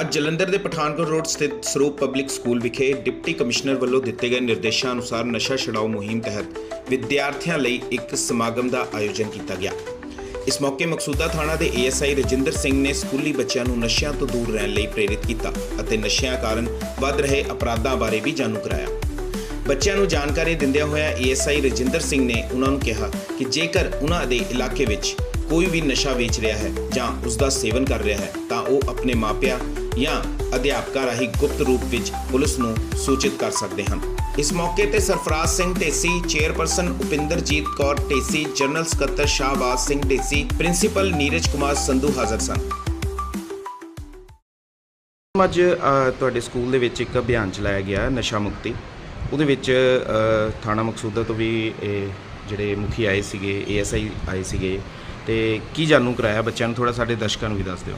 ਅੱਜ ਜਲੰਧਰ ਦੇ ਪਠਾਨਕੋਟ ਰੋਡ ਸਥਿਤ ਸਰੂਪ ਪਬਲਿਕ ਸਕੂਲ ਵਿਖੇ ਡਿਪਟੀ ਕਮਿਸ਼ਨਰ ਵੱਲੋਂ ਦਿੱਤੇ ਗਏ ਨਿਰਦੇਸ਼ਾਂ ਅਨੁਸਾਰ ਨਸ਼ਾ ਛਡਾਊ ਮੁਹਿੰਮ ਤਹਿਤ ਵਿਦਿਆਰਥੀਆਂ ਲਈ ਇੱਕ ਸਮਾਗਮ ਦਾ ਆਯੋਜਨ ਕੀਤਾ ਗਿਆ। ਇਸ ਮੌਕੇ ਮਕਸੂਦਾ ਥਾਣਾ ਦੇ ਏਐਸਆਈ ਰਜਿੰਦਰ ਸਿੰਘ ਨੇ ਸਕੂਲੀ ਬੱਚਿਆਂ ਨੂੰ ਨਸ਼ਿਆਂ ਤੋਂ ਦੂਰ ਰਹਿਣ ਲਈ ਪ੍ਰੇਰਿਤ ਕੀਤਾ ਅਤੇ ਨਸ਼ਿਆਂ ਕਾਰਨ ਵੱਧ ਰਹੇ ਅਪਰਾਧਾਂ ਬਾਰੇ ਵੀ ਜਾਣੂ ਕਰਾਇਆ। ਬੱਚਿਆਂ ਨੂੰ ਜਾਣਕਾਰੀ ਦਿੰਦਿਆਂ ਹੋਇਆ ਏਐਸਆਈ ਰਜਿੰਦਰ ਸਿੰਘ ਨੇ ਉਹਨਾਂ ਨੂੰ ਕਿਹਾ ਕਿ ਜੇਕਰ ਉਹਨਾਂ ਦੇ ਇਲਾਕੇ ਵਿੱਚ ਕੋਈ ਵੀ ਨਸ਼ਾ ਵੇਚ ਰਿਹਾ ਹੈ ਜਾਂ ਉਸ ਦਾ ਸੇਵਨ ਕਰ ਰਿਹਾ ਹੈ, ਤਾਂ ਉਹ ਆਪਣੇ ਮਾਪਿਆਂ ਜਾਂ ਅਧਿਆਪਕਾਂ ਰਾਹੀਂ ਗੁਪਤ ਰੂਪ ਵਿੱਚ ਪੁਲਿਸ ਨੂੰ ਸੂਚਿਤ ਕਰ ਸਕਦੇ ਹਨ। ਇਸ ਮੌਕੇ ਤੇ ਸਰਫਰਾਜ਼ ਸਿੰਘ ਢੇਸੀ ਚੇਅਰਪਰਸਨ ਉਪਿੰਦਰਜੀਤ ਕੌਰ ਢੇਸੀ ਜਨਰਲ ਸਕੱਤਰ ਸ਼ਾਹਬਾਜ਼ ਸਿੰਘ ਢੇਸੀ ਪ੍ਰਿੰਸੀਪਲ ਨੀਰਜ ਕੁਮਾਰ ਸੰਧੂ ਹਾਜ਼ਰ ਸਨ। ਅੱਜ ਅ, ਤੁਹਾਡੇ ਸਕੂਲ ਦੇ ਵਿੱਚ ਇੱਕ ਅਭਿਆਨ ਚਲਾਇਆ ਗਿਆ ਨਸ਼ਾ ਮੁਕਤੀ। ਉਹਦੇ ਵਿੱਚ ਅ, ਥਾਣਾ ਮਕਸੂਦਾ ਤੋਂ ਵੀ ਇਹ ਜਿਹੜੇ ਮੁਖੀ ਆਏ ਸੀਗੇ ਏਐਸਆਈ ਆਏ ਸੀਗੇ। ਤੇ ਕੀ ਜਾਣੂ ਕਰਾਇਆ ਬੱਚਿਆਂ ਨੂੰ? ਥੋੜਾ ਸਾਡੇ ਦਰਸ਼ਕਾਂ ਨੂੰ ਵੀ ਦੱਸ ਦਿਓ।